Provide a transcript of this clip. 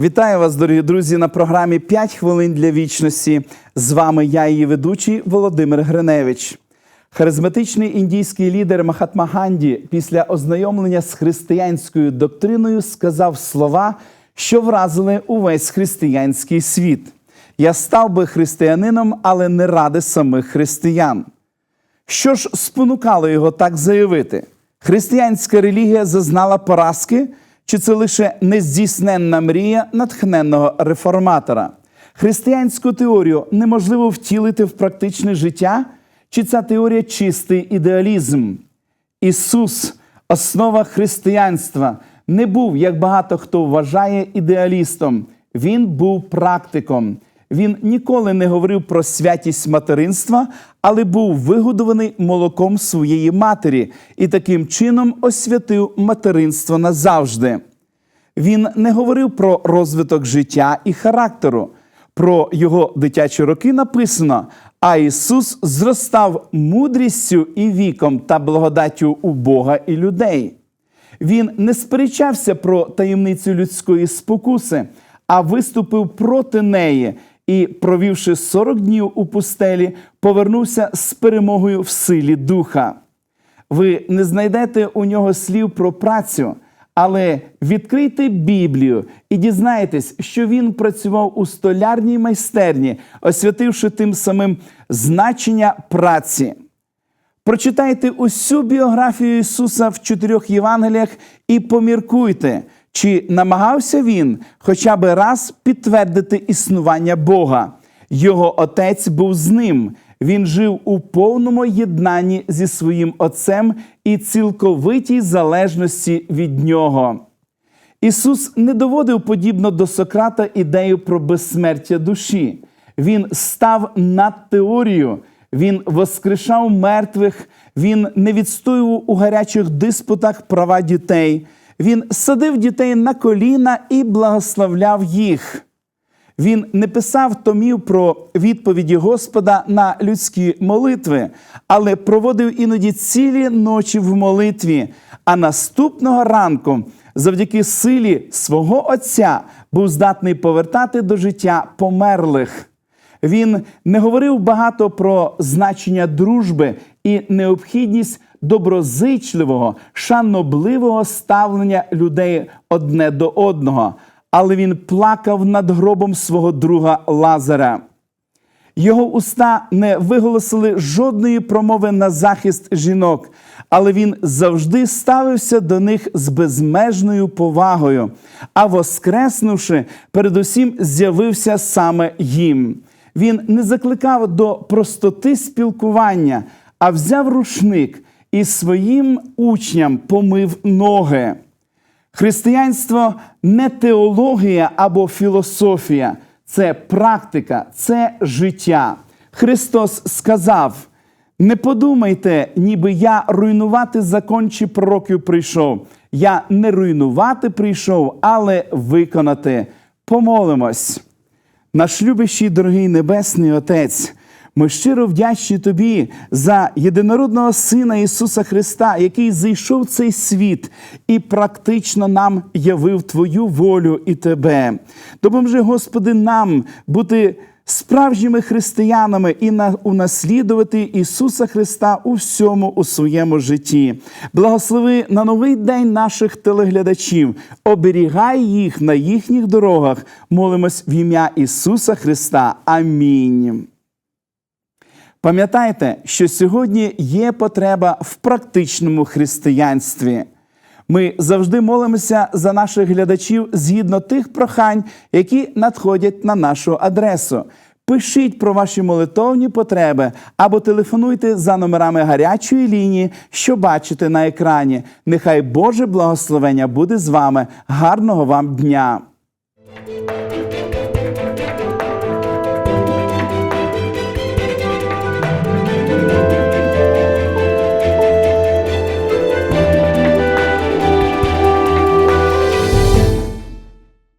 Вітаю вас, дорогі друзі, на програмі «5 хвилин для вічності. З вами я, її ведучий Володимир Гриневич. Харизматичний індійський лідер Махатма Ганді після ознайомлення з християнською доктриною сказав слова, що вразили увесь християнський світ. Я став би християнином, але не ради самих християн. Що ж спонукало його так заявити? Християнська релігія зазнала поразки, чи це лише нездійсненна мрія натхненного реформатора? Християнську теорію неможливо втілити в практичне життя, чи ця теорія чистий ідеалізм? Ісус, основа християнства, не був, як багато хто вважає, ідеалістом. Він був практиком. Він ніколи не говорив про святість материнства, але був вигодований молоком своєї матері і таким чином освятив материнство назавжди. Він не говорив про розвиток життя і характеру. Про його дитячі роки написано: а Ісус зростав мудрістю і віком та благодаттю у Бога і людей. Він не сперечався про таємницю людської спокуси, а виступив проти неї і, провівши 40 днів у пустелі, повернувся з перемогою в силі духа. Ви не знайдете у нього слів про працю, але відкрийте Біблію і дізнаєтесь, що він працював у столярній майстерні, освятивши тим самим значення праці. Прочитайте усю біографію Ісуса в чотирьох Євангеліях і поміркуйте, чи намагався він хоча б раз підтвердити існування Бога. Його отець був з ним. Він жив у повному єднанні зі своїм отцем і цілковитій залежності від нього. Ісус не доводив подібно до Сократа ідею про безсмертя душі. Він став над теорією, він воскрешав мертвих, він не відстоював у гарячих диспутах права дітей. Він садив дітей на коліна і благословляв їх. Він не писав томів про відповіді Господа на людські молитви, але проводив іноді цілі ночі в молитві. А наступного ранку, завдяки силі свого Отця, був здатний повертати до життя померлих. Він не говорив багато про значення дружби і необхідність доброзичливого, шанобливого ставлення людей одне до одного, але він плакав над гробом свого друга Лазаря. Його уста не виголосили жодної промови на захист жінок, але він завжди ставився до них з безмежною повагою, а воскреснувши, передусім з'явився саме їм. Він не закликав до простоти спілкування, а взяв рушник і своїм учням помив ноги. Християнство не теологія або філософія, це практика, це життя. Христос сказав: не подумайте, ніби я руйнувати закон чи пророків прийшов. Я не руйнувати прийшов, але виконати. Помолимось. Наш любящий дорогий Небесний Отець. Ми щиро вдячні Тобі за єдинородного Сина Ісуса Христа, який зайшов в цей світ і практично нам явив Твою волю і Тебе. Допоможи, Господи, нам бути справжніми християнами і унаслідувати Ісуса Христа у всьому у своєму житті. Благослови на новий день наших телеглядачів, оберігай їх на їхніх дорогах. Молимось в ім'я Ісуса Христа. Амінь. Пам'ятайте, що сьогодні є потреба в практичному християнстві. Ми завжди молимося за наших глядачів згідно тих прохань, які надходять на нашу адресу. Пишіть про ваші молитовні потреби або телефонуйте за номерами гарячої лінії, що бачите на екрані. Нехай Боже благословення буде з вами. Гарного вам дня!